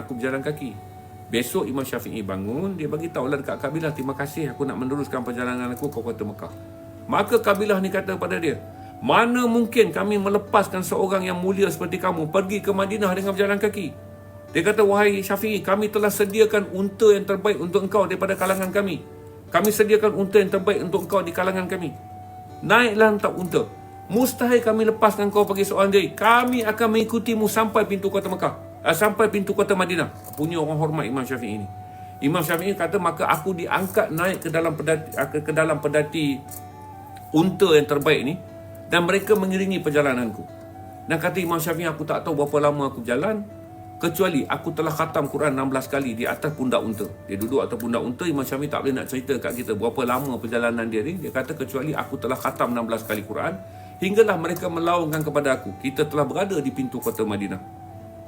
aku berjalan kaki. Besok Imam Syafi'i bangun, dia bagi tahu lah dekat kabilah, terima kasih aku nak meneruskan perjalanan aku ke kota Mekah. Maka kabilah ni kata pada dia, mana mungkin kami melepaskan seorang yang mulia seperti kamu pergi ke Madinah dengan berjalan kaki? Dia kata, wahai Syafi'i, kami telah sediakan unta yang terbaik untuk engkau daripada kalangan kami. Kami sediakan unta yang terbaik untuk engkau di kalangan kami. Naiklah entah unta. Mustahil kami lepaskan kau pergi seorang diri. Kami akan mengikutimu sampai pintu kota Mekah. Uh, sampai pintu kota Madinah. Punya orang hormat Imam Syafi'i ini. Imam Syafi'i kata, maka aku diangkat naik ke dalam pedati, ke, ke dalam pedati unta yang terbaik ni. Dan mereka mengiringi perjalananku. Dan kata Imam Syafi'i, aku tak tahu berapa lama aku jalan. Kecuali aku telah khatam Quran 16 kali di atas pundak unta. Dia duduk atas pundak unta, Imam Syafi'i tak boleh nak cerita kat kita berapa lama perjalanan dia ni. Dia kata kecuali aku telah khatam 16 kali Quran. Hinggalah mereka melaungkan kepada aku. Kita telah berada di pintu kota Madinah.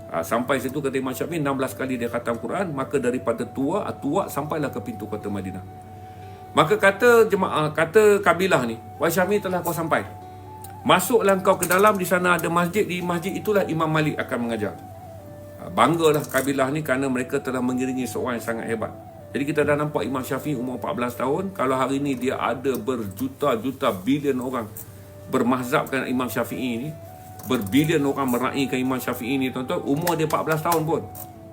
Ha, sampai situ kata Imam Syafi'i 16 kali dia khatam Quran. Maka daripada tua, tua sampailah ke pintu kota Madinah. Maka kata jemaah, kata kabilah ni, Wahai Syafi'i telah kau sampai. Masuklah kau ke dalam, di sana ada masjid. Di masjid itulah Imam Malik akan mengajar. Ha, banggalah kabilah ni kerana mereka telah mengiringi seorang yang sangat hebat. Jadi kita dah nampak Imam Syafi'i umur 14 tahun. Kalau hari ini dia ada berjuta-juta bilion orang bermahzabkan Imam Syafi'i ni. Berbilion orang meraihkan Imam Syafi'i ni tuan-tuan. Umur dia 14 tahun pun.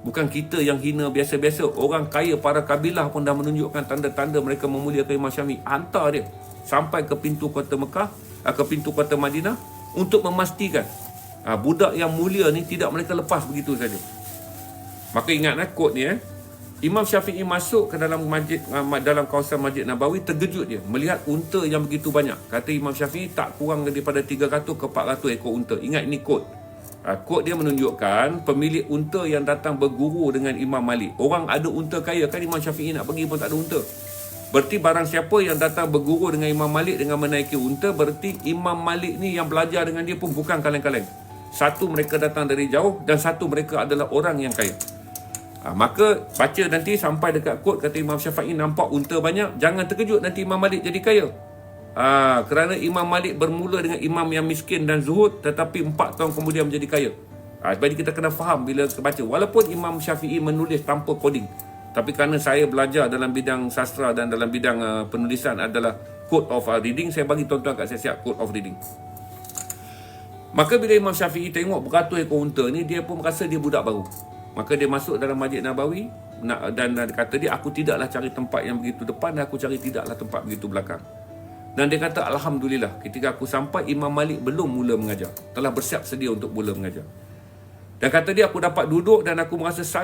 Bukan kita yang hina biasa-biasa. Orang kaya para kabilah pun dah menunjukkan tanda-tanda mereka memuliakan Imam Syafi'i. Hantar dia sampai ke pintu kota Mekah, ah, ke pintu kota Madinah untuk memastikan ah, budak yang mulia ni tidak mereka lepas begitu saja. Maka ingatlah kod ni eh. Imam Syafi'i masuk ke dalam masjid ah, dalam kawasan Masjid Nabawi terkejut dia melihat unta yang begitu banyak. Kata Imam Syafi'i tak kurang daripada 300 ke 400 ekor unta. Ingat ini kod. Ha, kod dia menunjukkan pemilik unta yang datang berguru dengan Imam Malik. Orang ada unta kaya kan Imam Syafi'i nak pergi pun tak ada unta. Berarti barang siapa yang datang berguru dengan Imam Malik dengan menaiki unta, berarti Imam Malik ni yang belajar dengan dia pun bukan kaleng-kaleng. Satu mereka datang dari jauh dan satu mereka adalah orang yang kaya. Ha, maka baca nanti sampai dekat kod kata Imam Syafi'i nampak unta banyak, jangan terkejut nanti Imam Malik jadi kaya. Ha, kerana Imam Malik bermula dengan imam yang miskin dan zuhud tetapi empat tahun kemudian menjadi kaya. Ha, jadi kita kena faham bila kita baca. Walaupun Imam Syafi'i menulis tanpa coding. Tapi kerana saya belajar dalam bidang sastra dan dalam bidang uh, penulisan adalah code of reading, saya bagi tuan-tuan kat saya siap code of reading. Maka bila Imam Syafi'i tengok beratus ekor unta ni, dia pun merasa dia budak baru. Maka dia masuk dalam Masjid Nabawi dan kata dia, aku tidaklah cari tempat yang begitu depan aku cari tidaklah tempat begitu belakang. Dan dia kata Alhamdulillah ketika aku sampai Imam Malik belum mula mengajar. Telah bersiap sedia untuk mula mengajar. Dan kata dia aku dapat duduk dan aku merasa sangat